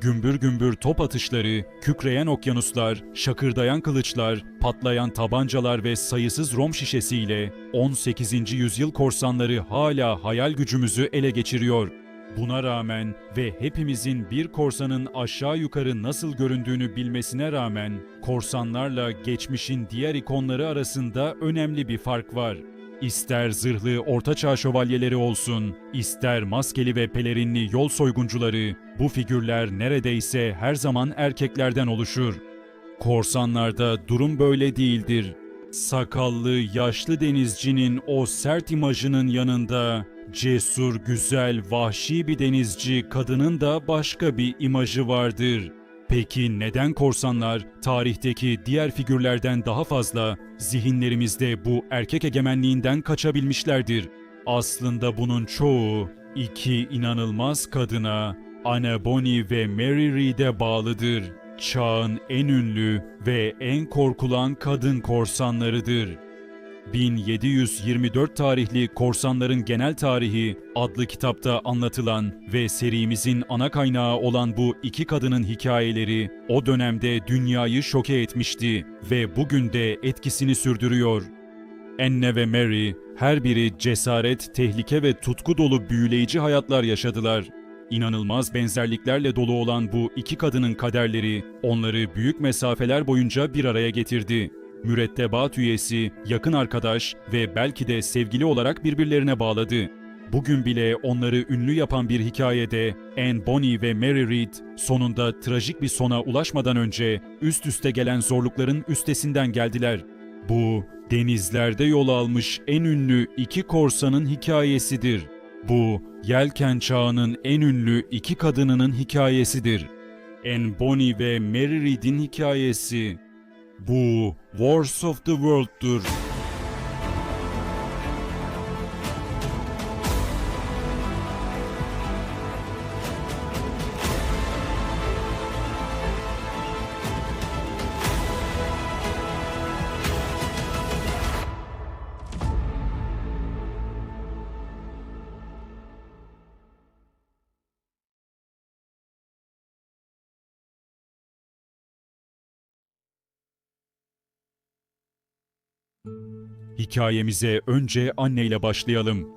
Gümbür gümbür top atışları, kükreyen okyanuslar, şakırdayan kılıçlar, patlayan tabancalar ve sayısız rom şişesiyle 18. yüzyıl korsanları hala hayal gücümüzü ele geçiriyor. Buna rağmen ve hepimizin bir korsanın aşağı yukarı nasıl göründüğünü bilmesine rağmen korsanlarla geçmişin diğer ikonları arasında önemli bir fark var. İster zırhlı ortaçağ şövalyeleri olsun, ister maskeli ve pelerinli yol soyguncuları, bu figürler neredeyse her zaman erkeklerden oluşur. Korsanlarda durum böyle değildir. Sakallı, yaşlı denizcinin o sert imajının yanında cesur, güzel, vahşi bir denizci kadının da başka bir imajı vardır. Peki neden korsanlar tarihteki diğer figürlerden daha fazla zihinlerimizde bu erkek egemenliğinden kaçabilmişlerdir? Aslında bunun çoğu iki inanılmaz kadına Anne Bonny ve Mary Read'e bağlıdır. Çağın en ünlü ve en korkulan kadın korsanlarıdır. 1724 tarihli Korsanların Genel Tarihi adlı kitapta anlatılan ve serimizin ana kaynağı olan bu iki kadının hikayeleri o dönemde dünyayı şoke etmişti ve bugün de etkisini sürdürüyor. Anne ve Mary her biri cesaret, tehlike ve tutku dolu büyüleyici hayatlar yaşadılar. İnanılmaz benzerliklerle dolu olan bu iki kadının kaderleri onları büyük mesafeler boyunca bir araya getirdi. Mürettebat üyesi, yakın arkadaş ve belki de sevgili olarak birbirlerine bağladı. Bugün bile onları ünlü yapan bir hikayede Anne Bonny ve Mary Read sonunda trajik bir sona ulaşmadan önce üst üste gelen zorlukların üstesinden geldiler. Bu denizlerde yol almış en ünlü iki korsanın hikayesidir. Bu yelken çağının en ünlü iki kadınının hikayesidir. Anne Bonny ve Mary Read'in hikayesi. Bu Wars of the World'dur. Hikayemize önce anneyle başlayalım.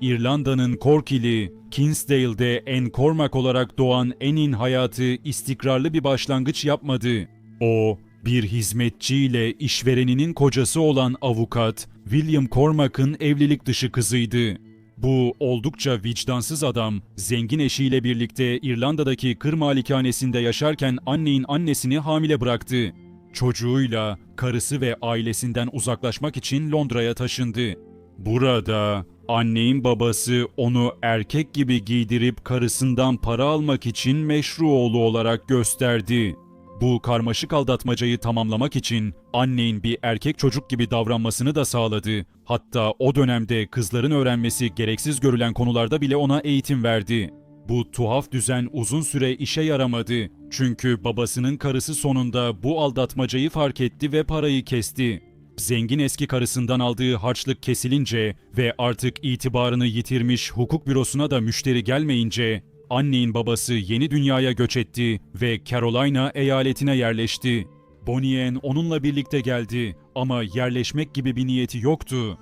İrlanda'nın Corkili, Kinsdale'de Anne Cormac olarak doğan Anne'in hayatı istikrarlı bir başlangıç yapmadı. O, bir hizmetçiyle işvereninin kocası olan avukat William Cormac'ın evlilik dışı kızıydı. Bu oldukça vicdansız adam, zengin eşiyle birlikte İrlanda'daki kır malikanesinde yaşarken annenin annesini hamile bıraktı. Çocuğuyla, karısı ve ailesinden uzaklaşmak için Londra'ya taşındı. Burada annenin babası onu erkek gibi giydirip karısından para almak için meşru oğlu olarak gösterdi. Bu karmaşık aldatmacayı tamamlamak için annenin bir erkek çocuk gibi davranmasını da sağladı. Hatta o dönemde kızların öğrenmesi gereksiz görülen konularda bile ona eğitim verdi. Bu tuhaf düzen uzun süre işe yaramadı. Çünkü babasının karısı sonunda bu aldatmacayı fark etti ve parayı kesti. Zengin eski karısından aldığı harçlık kesilince ve artık itibarını yitirmiş hukuk bürosuna da müşteri gelmeyince annenin babası yeni dünyaya göç etti ve Carolina eyaletine yerleşti. Bonnie onunla birlikte geldi ama yerleşmek gibi bir niyeti yoktu.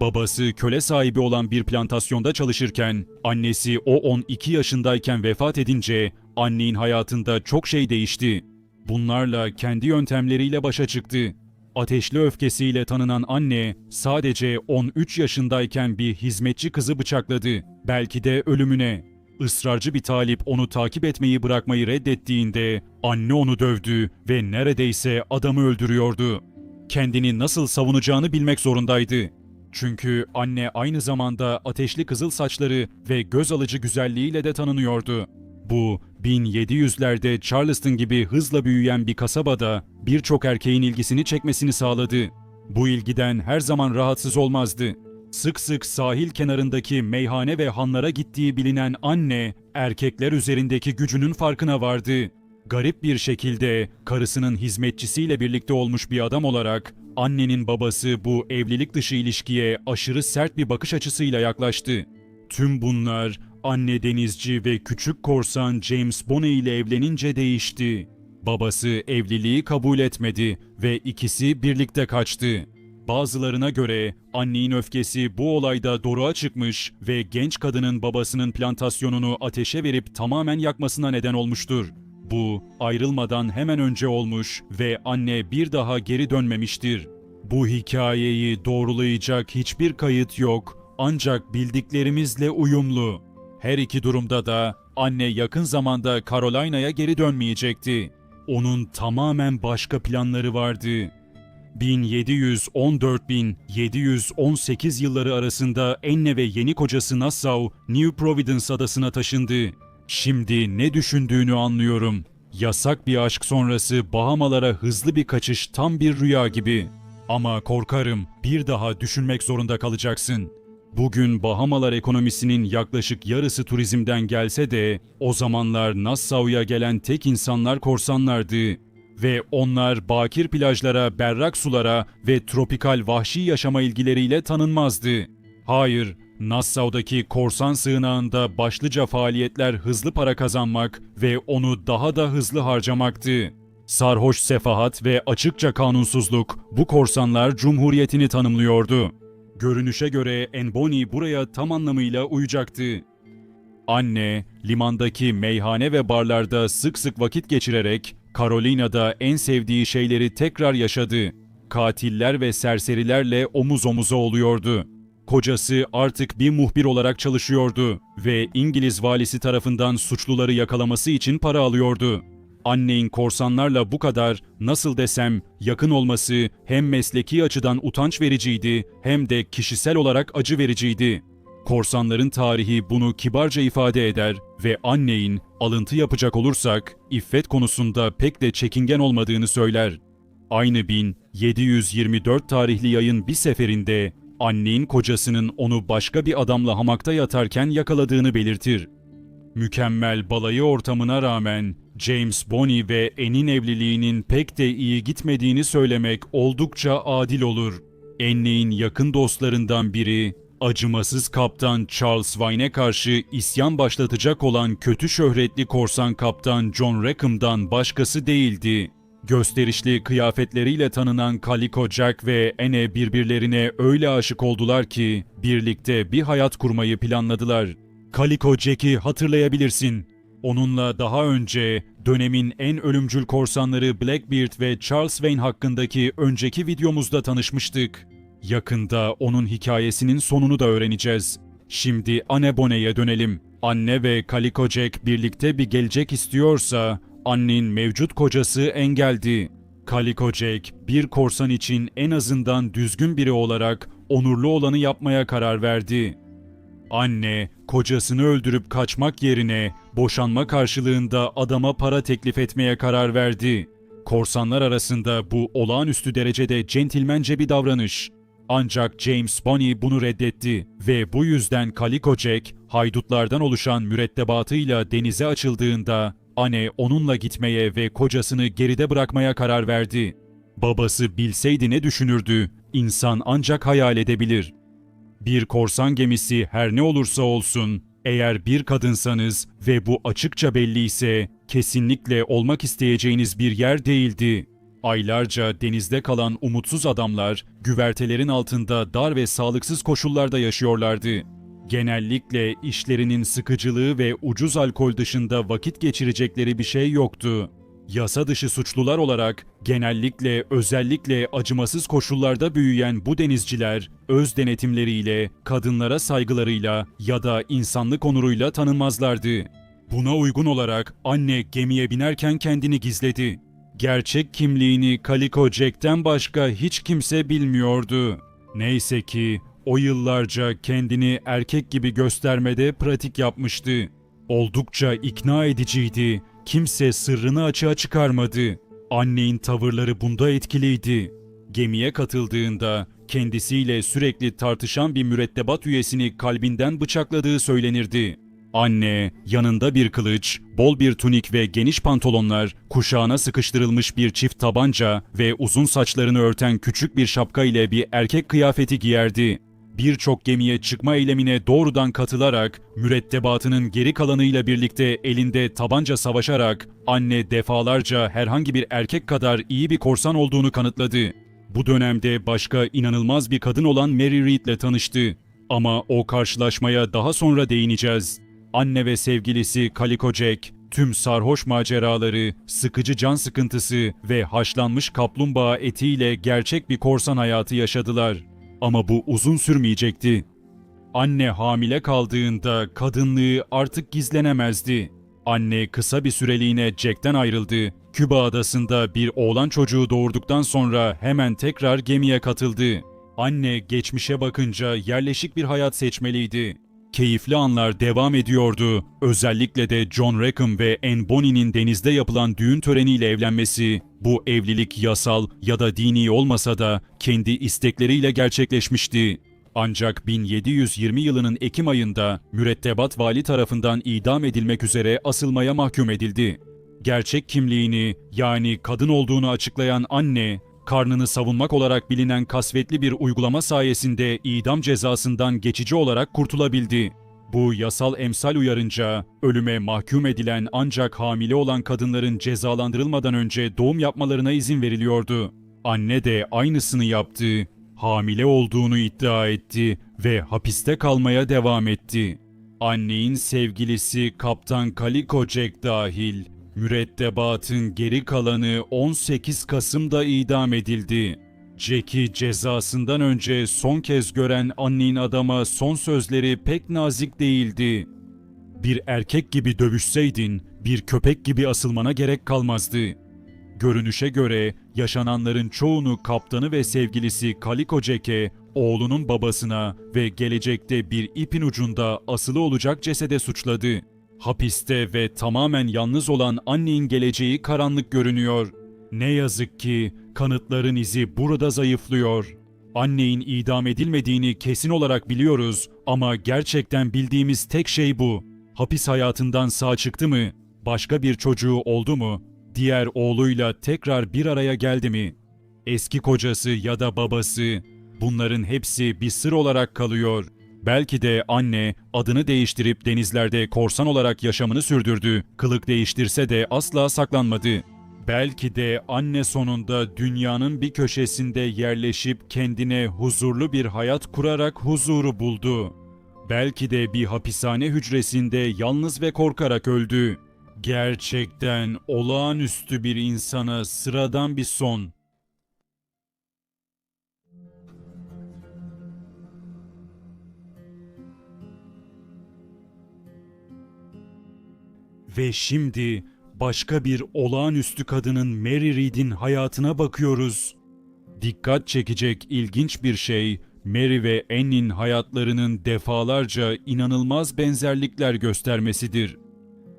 Babası köle sahibi olan bir plantasyonda çalışırken, annesi o 12 yaşındayken vefat edince annenin hayatında çok şey değişti. Bunlarla kendi yöntemleriyle başa çıktı. Ateşli öfkesiyle tanınan anne sadece 13 yaşındayken bir hizmetçi kızı bıçakladı. Belki de ölümüne. Israrcı bir talip onu takip etmeyi bırakmayı reddettiğinde anne onu dövdü ve neredeyse adamı öldürüyordu. Kendini nasıl savunacağını bilmek zorundaydı. Çünkü anne aynı zamanda ateşli kızıl saçları ve göz alıcı güzelliğiyle de tanınıyordu. Bu 1700'lerde Charleston gibi hızla büyüyen bir kasabada birçok erkeğin ilgisini çekmesini sağladı. Bu ilgiden her zaman rahatsız olmazdı. Sık sık sahil kenarındaki meyhane ve hanlara gittiği bilinen anne, erkekler üzerindeki gücünün farkına vardı. Garip bir şekilde karısının hizmetçisiyle birlikte olmuş bir adam olarak annenin babası bu evlilik dışı ilişkiye aşırı sert bir bakış açısıyla yaklaştı. Tüm bunlar anne denizci ve küçük korsan James Bonnet ile evlenince değişti. Babası evliliği kabul etmedi ve ikisi birlikte kaçtı. Bazılarına göre annenin öfkesi bu olayda doruğa çıkmış ve genç kadının babasının plantasyonunu ateşe verip tamamen yakmasına neden olmuştur. Bu ayrılmadan hemen önce olmuş ve anne bir daha geri dönmemiştir. Bu hikayeyi doğrulayacak hiçbir kayıt yok ancak bildiklerimizle uyumlu. Her iki durumda da anne yakın zamanda Carolina'ya geri dönmeyecekti. Onun tamamen başka planları vardı. 1714-1718 yılları arasında Anne ve yeni kocası Nassau, New Providence adasına taşındı. Şimdi ne düşündüğünü anlıyorum. Yasak bir aşk sonrası Bahamalara hızlı bir kaçış tam bir rüya gibi. Ama korkarım bir daha düşünmek zorunda kalacaksın. Bugün Bahamalar ekonomisinin yaklaşık yarısı turizmden gelse de o zamanlar Nassau'ya gelen tek insanlar korsanlardı ve onlar bakir plajlara, berrak sulara ve tropikal vahşi yaşama ilgileriyle tanınmazdı. Hayır, Nassau'daki korsan sığınağında başlıca faaliyetler hızlı para kazanmak ve onu daha da hızlı harcamaktı. Sarhoş sefahat ve açıkça kanunsuzluk bu korsanlar cumhuriyetini tanımlıyordu. Görünüşe göre Enboni buraya tam anlamıyla uyacaktı. Anne, limandaki meyhane ve barlarda sık sık vakit geçirerek Carolina'da en sevdiği şeyleri tekrar yaşadı. Katiller ve serserilerle omuz omuza oluyordu. Kocası artık bir muhbir olarak çalışıyordu ve İngiliz valisi tarafından suçluları yakalaması için para alıyordu. Annenin korsanlarla bu kadar nasıl desem yakın olması hem mesleki açıdan utanç vericiydi hem de kişisel olarak acı vericiydi. Korsanların tarihi bunu kibarca ifade eder ve anneyin alıntı yapacak olursak iffet konusunda pek de çekingen olmadığını söyler. Aynı 1724 tarihli yayın bir seferinde annenin kocasının onu başka bir adamla hamakta yatarken yakaladığını belirtir. Mükemmel balayı ortamına rağmen James Bonney ve Anne'in evliliğinin pek de iyi gitmediğini söylemek oldukça adil olur. Anne'in yakın dostlarından biri, acımasız kaptan Charles Vine'e karşı isyan başlatacak olan kötü şöhretli korsan kaptan John Rackham'dan başkası değildi. Gösterişli kıyafetleriyle tanınan Calico Jack ve Anne birbirlerine öyle aşık oldular ki birlikte bir hayat kurmayı planladılar. Calico Jack'i hatırlayabilirsin. Onunla daha önce dönemin en ölümcül korsanları Blackbeard ve Charles Wayne hakkındaki önceki videomuzda tanışmıştık. Yakında onun hikayesinin sonunu da öğreneceğiz. Şimdi Anne Bonnet'e dönelim. Anne ve Calico Jack birlikte bir gelecek istiyorsa annenin mevcut kocası engeldi. Calico Jack bir korsan için en azından düzgün biri olarak onurlu olanı yapmaya karar verdi. Anne, kocasını öldürüp kaçmak yerine boşanma karşılığında adama para teklif etmeye karar verdi. Korsanlar arasında bu olağanüstü derecede centilmence bir davranış. Ancak James Bonney bunu reddetti ve bu yüzden Calico Jack haydutlardan oluşan mürettebatıyla denize açıldığında Anne onunla gitmeye ve kocasını geride bırakmaya karar verdi. Babası bilseydi ne düşünürdü? İnsan ancak hayal edebilir. Bir korsan gemisi her ne olursa olsun, eğer bir kadınsanız ve bu açıkça belli ise kesinlikle olmak isteyeceğiniz bir yer değildi. Aylarca denizde kalan umutsuz adamlar güvertelerin altında dar ve sağlıksız koşullarda yaşıyorlardı. Genellikle işlerinin sıkıcılığı ve ucuz alkol dışında vakit geçirecekleri bir şey yoktu. Yasa dışı suçlular olarak genellikle özellikle acımasız koşullarda büyüyen bu denizciler öz denetimleriyle, kadınlara saygılarıyla ya da insanlık onuruyla tanınmazlardı. Buna uygun olarak anne gemiye binerken kendini gizledi. Gerçek kimliğini Calico Jack'ten başka hiç kimse bilmiyordu. Neyse ki o yıllarca kendini erkek gibi göstermede pratik yapmıştı. Oldukça ikna ediciydi. Kimse sırrını açığa çıkarmadı. Annenin tavırları bunda etkiliydi. Gemiye katıldığında kendisiyle sürekli tartışan bir mürettebat üyesini kalbinden bıçakladığı söylenirdi. Anne, yanında bir kılıç, bol bir tunik ve geniş pantolonlar, kuşağına sıkıştırılmış bir çift tabanca ve uzun saçlarını örten küçük bir şapka ile bir erkek kıyafeti giyerdi. Birçok gemiye çıkma eylemine doğrudan katılarak, mürettebatının geri kalanıyla birlikte elinde tabanca savaşarak, anne defalarca herhangi bir erkek kadar iyi bir korsan olduğunu kanıtladı. Bu dönemde başka inanılmaz bir kadın olan Mary Reed ile tanıştı. Ama o karşılaşmaya daha sonra değineceğiz. Anne ve sevgilisi Calico Jack, tüm sarhoş maceraları, sıkıcı can sıkıntısı ve haşlanmış kaplumbağa etiyle gerçek bir korsan hayatı yaşadılar. Ama bu uzun sürmeyecekti. Anne hamile kaldığında kadınlığı artık gizlenemezdi. Anne kısa bir süreliğine Jack'ten ayrıldı. Küba adasında bir oğlan çocuğu doğurduktan sonra hemen tekrar gemiye katıldı. Anne geçmişe bakınca yerleşik bir hayat seçmeliydi. Keyifli anlar devam ediyordu. Özellikle de John Rackham ve Anne Bonny'nin denizde yapılan düğün töreniyle evlenmesi, bu evlilik yasal ya da dini olmasa da kendi istekleriyle gerçekleşmişti. Ancak 1720 yılının Ekim ayında mürettebat vali tarafından idam edilmek üzere asılmaya mahkum edildi. Gerçek kimliğini yani kadın olduğunu açıklayan anne, karnını savunmak olarak bilinen kasvetli bir uygulama sayesinde idam cezasından geçici olarak kurtulabildi. Bu yasal emsal uyarınca ölüme mahkum edilen ancak hamile olan kadınların cezalandırılmadan önce doğum yapmalarına izin veriliyordu. Anne de aynısını yaptı. Hamile olduğunu iddia etti ve hapiste kalmaya devam etti. Annenin sevgilisi Kaptan Calico Jack dahil mürettebatın geri kalanı 18 Kasım'da idam edildi. Jack'i cezasından önce son kez gören annenin adama son sözleri pek nazik değildi. Bir erkek gibi dövüşseydin, bir köpek gibi asılmana gerek kalmazdı. Görünüşe göre yaşananların çoğunu kaptanı ve sevgilisi Calico Jack'e, oğlunun babasına ve gelecekte bir ipin ucunda asılı olacak cesede suçladı. Hapiste ve tamamen yalnız olan annenin geleceği karanlık görünüyor. Ne yazık ki kanıtların izi burada zayıflıyor. Annenin idam edilmediğini kesin olarak biliyoruz ama gerçekten bildiğimiz tek şey bu. Hapis hayatından sağ çıktı mı? Başka bir çocuğu oldu mu? Diğer oğluyla tekrar bir araya geldi mi? Eski kocası ya da babası? Bunların hepsi bir sır olarak kalıyor. Belki de anne adını değiştirip denizlerde korsan olarak yaşamını sürdürdü. Kılık değiştirse de asla saklanmadı. Belki de anne sonunda dünyanın bir köşesinde yerleşip kendine huzurlu bir hayat kurarak huzuru buldu. Belki de bir hapishane hücresinde yalnız ve korkarak öldü. Gerçekten olağanüstü bir insana sıradan bir son. Ve şimdi başka bir olağanüstü kadının Mary Reed'in hayatına bakıyoruz. Dikkat çekecek ilginç bir şey, Mary ve Anne'in hayatlarının defalarca inanılmaz benzerlikler göstermesidir.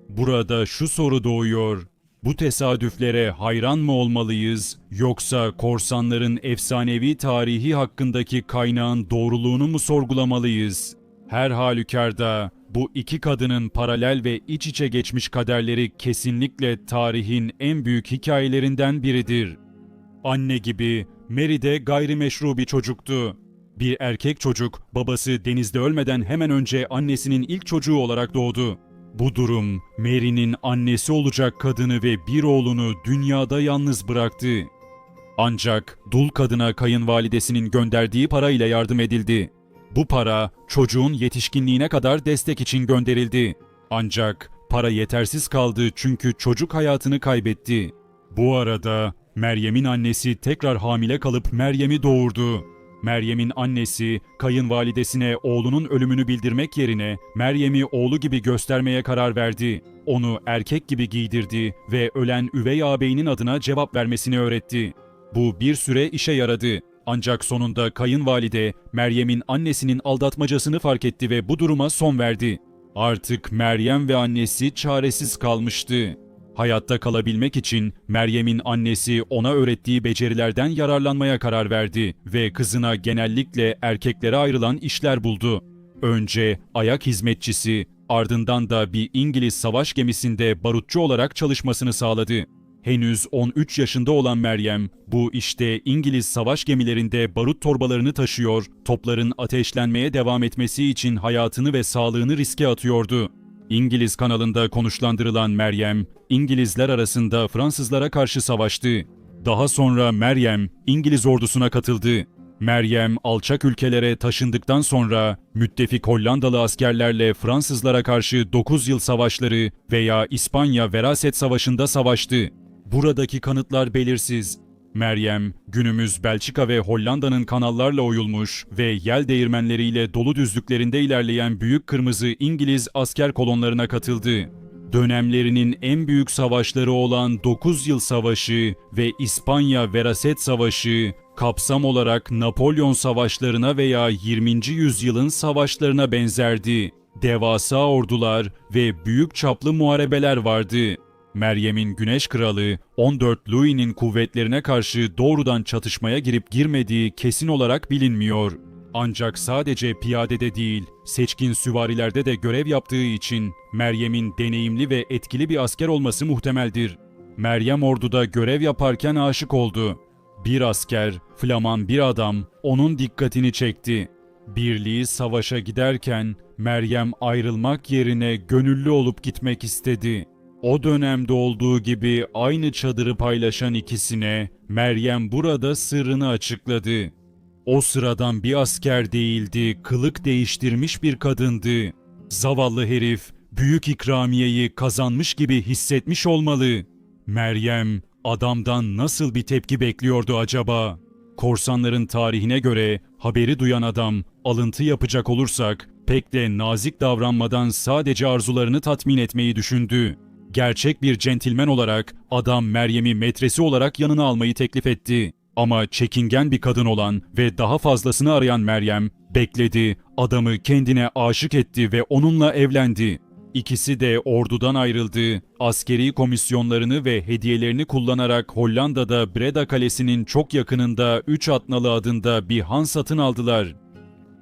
Burada şu soru doğuyor. Bu tesadüflere hayran mı olmalıyız yoksa korsanların efsanevi tarihi hakkındaki kaynağın doğruluğunu mu sorgulamalıyız? Her halükarda bu iki kadının paralel ve iç içe geçmiş kaderleri kesinlikle tarihin en büyük hikayelerinden biridir. Anne gibi Mary de gayrimeşru bir çocuktu. Bir erkek çocuk babası denizde ölmeden hemen önce annesinin ilk çocuğu olarak doğdu. Bu durum Mary'nin annesi olacak kadını ve bir oğlunu dünyada yalnız bıraktı. Ancak dul kadına kayınvalidesinin gönderdiği parayla yardım edildi. Bu para çocuğun yetişkinliğine kadar destek için gönderildi. Ancak para yetersiz kaldı çünkü çocuk hayatını kaybetti. Bu arada Meryem'in annesi tekrar hamile kalıp Meryem'i doğurdu. Meryem'in annesi kayınvalidesine oğlunun ölümünü bildirmek yerine Meryem'i oğlu gibi göstermeye karar verdi. Onu erkek gibi giydirdi ve ölen üvey ağabeyinin adına cevap vermesini öğretti. Bu bir süre işe yaradı. Ancak sonunda kayınvalide Meryem'in annesinin aldatmacasını fark etti ve bu duruma son verdi. Artık Meryem ve annesi çaresiz kalmıştı. Hayatta kalabilmek için Meryem'in annesi ona öğrettiği becerilerden yararlanmaya karar verdi ve kızına genellikle erkeklere ayrılan işler buldu. Önce ayak hizmetçisi, ardından da bir İngiliz savaş gemisinde barutçu olarak çalışmasını sağladı. Henüz 13 yaşında olan Meryem, bu işte İngiliz savaş gemilerinde barut torbalarını taşıyor, topların ateşlenmeye devam etmesi için hayatını ve sağlığını riske atıyordu. İngiliz kanalında konuşlandırılan Meryem, İngilizler arasında Fransızlara karşı savaştı. Daha sonra Meryem, İngiliz ordusuna katıldı. Meryem alçak ülkelere taşındıktan sonra müttefik Hollandalı askerlerle Fransızlara karşı 9 yıl savaşları veya İspanya Veraset Savaşı'nda savaştı. Buradaki kanıtlar belirsiz. Meryem, günümüz Belçika ve Hollanda'nın kanallarla oyulmuş ve yel değirmenleriyle dolu düzlüklerinde ilerleyen büyük kırmızı İngiliz asker kolonlarına katıldı. Dönemlerinin en büyük savaşları olan 9 Yıl Savaşı ve İspanya Veraset Savaşı, kapsam olarak Napolyon savaşlarına veya 20. yüzyılın savaşlarına benzerdi. Devasa ordular ve büyük çaplı muharebeler vardı. Meryem'in Güneş Kralı 14 Louis'nin kuvvetlerine karşı doğrudan çatışmaya girip girmediği kesin olarak bilinmiyor. Ancak sadece piyadede değil, seçkin süvarilerde de görev yaptığı için Meryem'in deneyimli ve etkili bir asker olması muhtemeldir. Meryem orduda görev yaparken aşık oldu. Bir asker, Flaman bir adam onun dikkatini çekti. Birliği savaşa giderken Meryem ayrılmak yerine gönüllü olup gitmek istedi. O dönemde olduğu gibi aynı çadırı paylaşan ikisine Meryem burada sırrını açıkladı. O sıradan bir asker değildi, kılık değiştirmiş bir kadındı. Zavallı herif büyük ikramiyeyi kazanmış gibi hissetmiş olmalı. Meryem adamdan nasıl bir tepki bekliyordu acaba? Korsanların tarihine göre haberi duyan adam alıntı yapacak olursak pek de nazik davranmadan sadece arzularını tatmin etmeyi düşündü. Gerçek bir centilmen olarak adam Meryem'i metresi olarak yanına almayı teklif etti. Ama çekingen bir kadın olan ve daha fazlasını arayan Meryem bekledi, adamı kendine aşık etti ve onunla evlendi. İkisi de ordudan ayrıldı. Askeri komisyonlarını ve hediyelerini kullanarak Hollanda'da Breda Kalesi'nin çok yakınında Üç Atnalı adında bir han satın aldılar.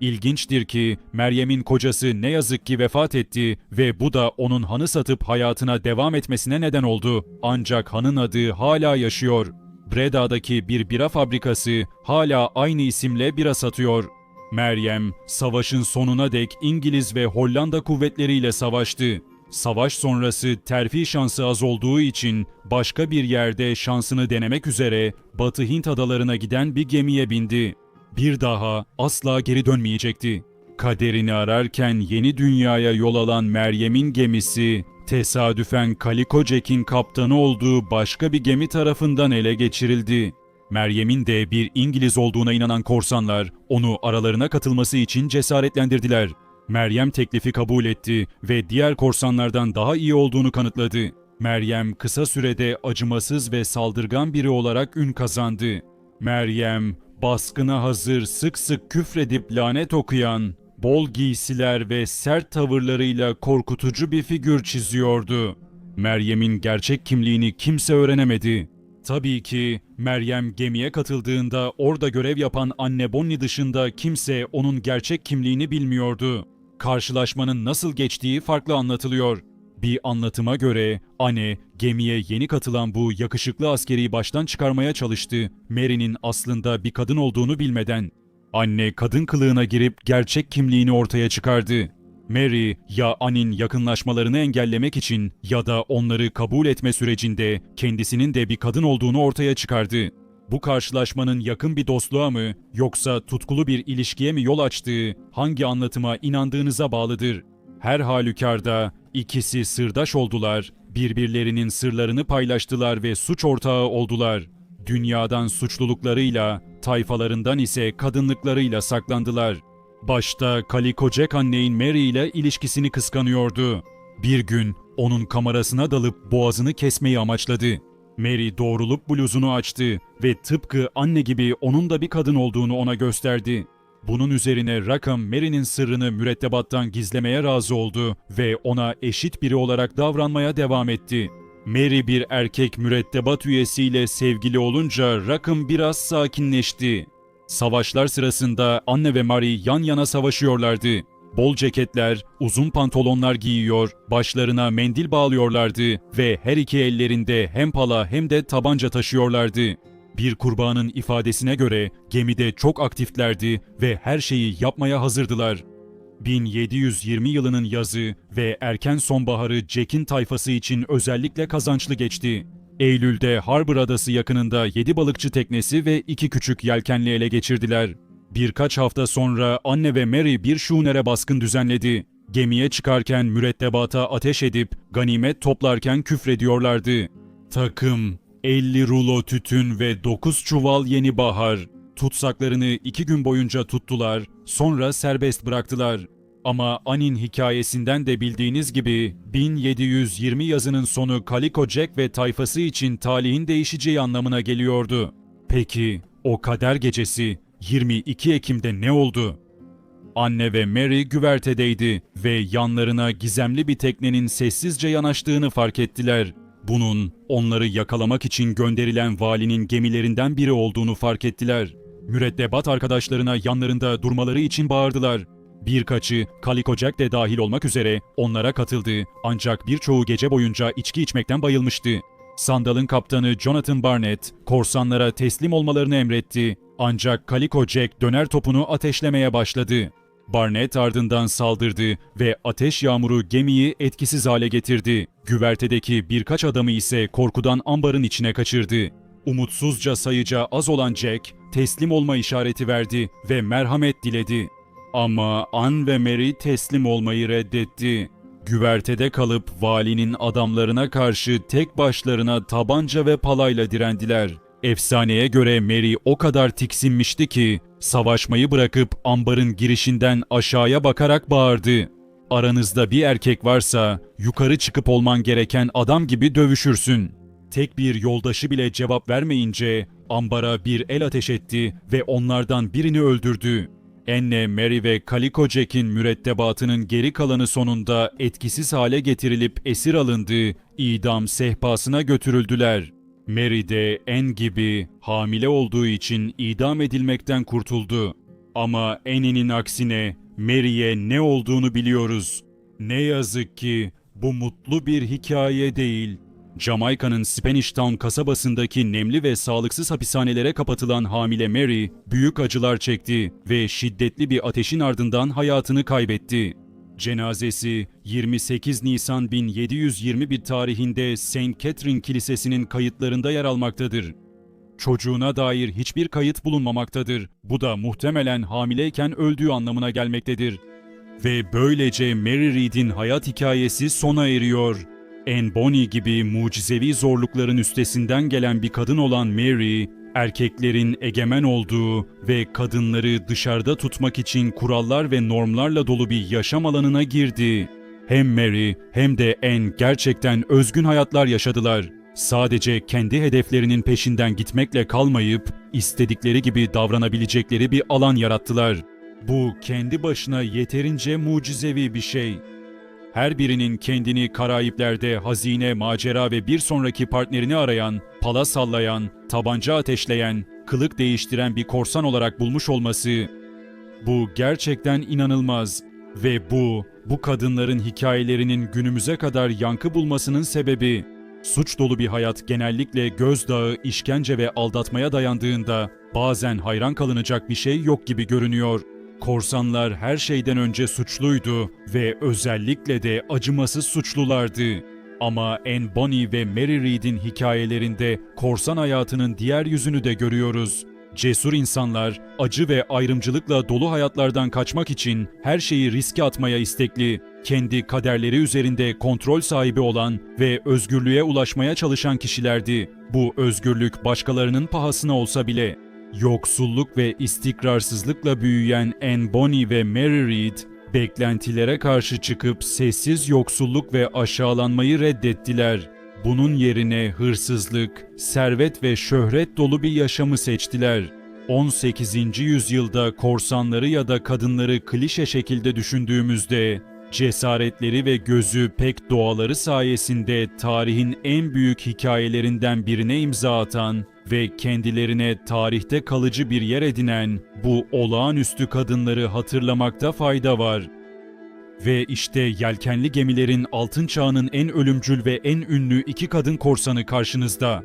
İlginçtir ki Meryem'in kocası ne yazık ki vefat etti ve bu da onun hanı satıp hayatına devam etmesine neden oldu. Ancak hanın adı hala yaşıyor. Breda'daki bir bira fabrikası hala aynı isimle bira satıyor. Meryem, savaşın sonuna dek İngiliz ve Hollanda kuvvetleriyle savaştı. Savaş sonrası terfi şansı az olduğu için başka bir yerde şansını denemek üzere Batı Hint adalarına giden bir gemiye bindi. Bir daha asla geri dönmeyecekti. Kaderini ararken yeni dünyaya yol alan Meryem'in gemisi tesadüfen Kaliko Jack'in kaptanı olduğu başka bir gemi tarafından ele geçirildi. Meryem'in de bir İngiliz olduğuna inanan korsanlar onu aralarına katılması için cesaretlendirdiler. Meryem teklifi kabul etti ve diğer korsanlardan daha iyi olduğunu kanıtladı. Meryem kısa sürede acımasız ve saldırgan biri olarak ün kazandı. Meryem, baskına hazır sık sık küfredip lanet okuyan, bol giysiler ve sert tavırlarıyla korkutucu bir figür çiziyordu. Meryem'in gerçek kimliğini kimse öğrenemedi. Tabii ki Meryem gemiye katıldığında orada görev yapan anne Bonnie dışında kimse onun gerçek kimliğini bilmiyordu. Karşılaşmanın nasıl geçtiği farklı anlatılıyor. Bir anlatıma göre anne gemiye yeni katılan bu yakışıklı askeri baştan çıkarmaya çalıştı. Mary'nin aslında bir kadın olduğunu bilmeden. Anne kadın kılığına girip gerçek kimliğini ortaya çıkardı. Mary ya Anne'in yakınlaşmalarını engellemek için ya da onları kabul etme sürecinde kendisinin de bir kadın olduğunu ortaya çıkardı. Bu karşılaşmanın yakın bir dostluğa mı yoksa tutkulu bir ilişkiye mi yol açtığı hangi anlatıma inandığınıza bağlıdır. Her halükarda ikisi sırdaş oldular, birbirlerinin sırlarını paylaştılar ve suç ortağı oldular. Dünyadan suçluluklarıyla, tayfalarından ise kadınlıklarıyla saklandılar. Başta Kaliko Jack anneyin Mary ile ilişkisini kıskanıyordu. Bir gün onun kamerasına dalıp boğazını kesmeyi amaçladı. Mary doğrulup bluzunu açtı ve tıpkı anne gibi onun da bir kadın olduğunu ona gösterdi. Bunun üzerine Rackham Mary'nin sırrını mürettebattan gizlemeye razı oldu ve ona eşit biri olarak davranmaya devam etti. Mary bir erkek mürettebat üyesiyle sevgili olunca Rackham biraz sakinleşti. Savaşlar sırasında Anne ve Mary yan yana savaşıyorlardı. bol ceketler, uzun pantolonlar giyiyor, başlarına mendil bağlıyorlardı ve her iki ellerinde hem pala hem de tabanca taşıyorlardı. Bir kurbanın ifadesine göre gemide çok aktiflerdi ve her şeyi yapmaya hazırdılar. 1720 yılının yazı ve erken sonbaharı Jack'in tayfası için özellikle kazançlı geçti. Eylül'de Harbor Adası yakınında 7 balıkçı teknesi ve iki küçük yelkenli ele geçirdiler. Birkaç hafta sonra Anne ve Mary bir şunere baskın düzenledi. Gemiye çıkarken mürettebata ateş edip ganimet toplarken küfrediyorlardı. Takım 50 rulo tütün ve 9 çuval yeni bahar. Tutsaklarını iki gün boyunca tuttular, sonra serbest bıraktılar. Ama An'in hikayesinden de bildiğiniz gibi 1720 yazının sonu Calico Jack ve tayfası için talihin değişeceği anlamına geliyordu. Peki o kader gecesi 22 Ekim'de ne oldu? Anne ve Mary güvertedeydi ve yanlarına gizemli bir teknenin sessizce yanaştığını fark ettiler. Bunun onları yakalamak için gönderilen valinin gemilerinden biri olduğunu fark ettiler. Mürettebat arkadaşlarına yanlarında durmaları için bağırdılar. Birkaçı, Calico Jack de dahil olmak üzere onlara katıldı ancak birçoğu gece boyunca içki içmekten bayılmıştı. Sandal'ın kaptanı Jonathan Barnett, korsanlara teslim olmalarını emretti. Ancak Calico Jack döner topunu ateşlemeye başladı. Barnett ardından saldırdı ve ateş yağmuru gemiyi etkisiz hale getirdi. Güvertedeki birkaç adamı ise korkudan ambarın içine kaçırdı. Umutsuzca sayıca az olan Jack, teslim olma işareti verdi ve merhamet diledi. Ama Ann ve Mary teslim olmayı reddetti. Güvertede kalıp valinin adamlarına karşı tek başlarına tabanca ve palayla direndiler. Efsaneye göre Mary o kadar tiksinmişti ki savaşmayı bırakıp ambarın girişinden aşağıya bakarak bağırdı. Aranızda bir erkek varsa yukarı çıkıp olman gereken adam gibi dövüşürsün. Tek bir yoldaşı bile cevap vermeyince ambara bir el ateş etti ve onlardan birini öldürdü. Anne, Mary ve Calico Jack'in mürettebatının geri kalanı sonunda etkisiz hale getirilip esir alındı, idam sehpasına götürüldüler. Mary de En gibi hamile olduğu için idam edilmekten kurtuldu. Ama Annie'nin aksine Mary'e ne olduğunu biliyoruz. Ne yazık ki bu mutlu bir hikaye değil. Jamaika'nın Spanish Town kasabasındaki nemli ve sağlıksız hapishanelere kapatılan hamile Mary büyük acılar çekti ve şiddetli bir ateşin ardından hayatını kaybetti. Cenazesi 28 Nisan 1721 tarihinde St. Catherine Kilisesi'nin kayıtlarında yer almaktadır. Çocuğuna dair hiçbir kayıt bulunmamaktadır. Bu da muhtemelen hamileyken öldüğü anlamına gelmektedir. Ve böylece Mary Reed'in hayat hikayesi sona eriyor. Anne Bonny gibi mucizevi zorlukların üstesinden gelen bir kadın olan Mary, erkeklerin egemen olduğu ve kadınları dışarıda tutmak için kurallar ve normlarla dolu bir yaşam alanına girdi. Hem Mary hem de Anne gerçekten özgün hayatlar yaşadılar. Sadece kendi hedeflerinin peşinden gitmekle kalmayıp istedikleri gibi davranabilecekleri bir alan yarattılar. Bu kendi başına yeterince mucizevi bir şey. Her birinin kendini Karayipler'de hazine, macera ve bir sonraki partnerini arayan, pala sallayan, tabanca ateşleyen, kılık değiştiren bir korsan olarak bulmuş olması bu gerçekten inanılmaz ve bu bu kadınların hikayelerinin günümüze kadar yankı bulmasının sebebi suç dolu bir hayat genellikle gözdağı, işkence ve aldatmaya dayandığında bazen hayran kalınacak bir şey yok gibi görünüyor. Korsanlar her şeyden önce suçluydu ve özellikle de acımasız suçlulardı. Ama Anne Bonny ve Mary Reed'in hikayelerinde korsan hayatının diğer yüzünü de görüyoruz. Cesur insanlar, acı ve ayrımcılıkla dolu hayatlardan kaçmak için her şeyi riske atmaya istekli, kendi kaderleri üzerinde kontrol sahibi olan ve özgürlüğe ulaşmaya çalışan kişilerdi. Bu özgürlük başkalarının pahasına olsa bile. Yoksulluk ve istikrarsızlıkla büyüyen Anne Bonny ve Mary Reed, beklentilere karşı çıkıp sessiz yoksulluk ve aşağılanmayı reddettiler. Bunun yerine hırsızlık, servet ve şöhret dolu bir yaşamı seçtiler. 18. yüzyılda korsanları ya da kadınları klişe şekilde düşündüğümüzde cesaretleri ve gözü pek doğaları sayesinde tarihin en büyük hikayelerinden birine imza atan ve kendilerine tarihte kalıcı bir yer edinen bu olağanüstü kadınları hatırlamakta fayda var. Ve işte yelkenli gemilerin altın çağının en ölümcül ve en ünlü iki kadın korsanı karşınızda.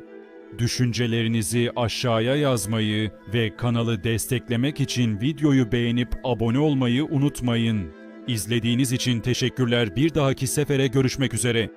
Düşüncelerinizi aşağıya yazmayı ve kanalı desteklemek için videoyu beğenip abone olmayı unutmayın. İzlediğiniz için teşekkürler. Bir dahaki sefere görüşmek üzere.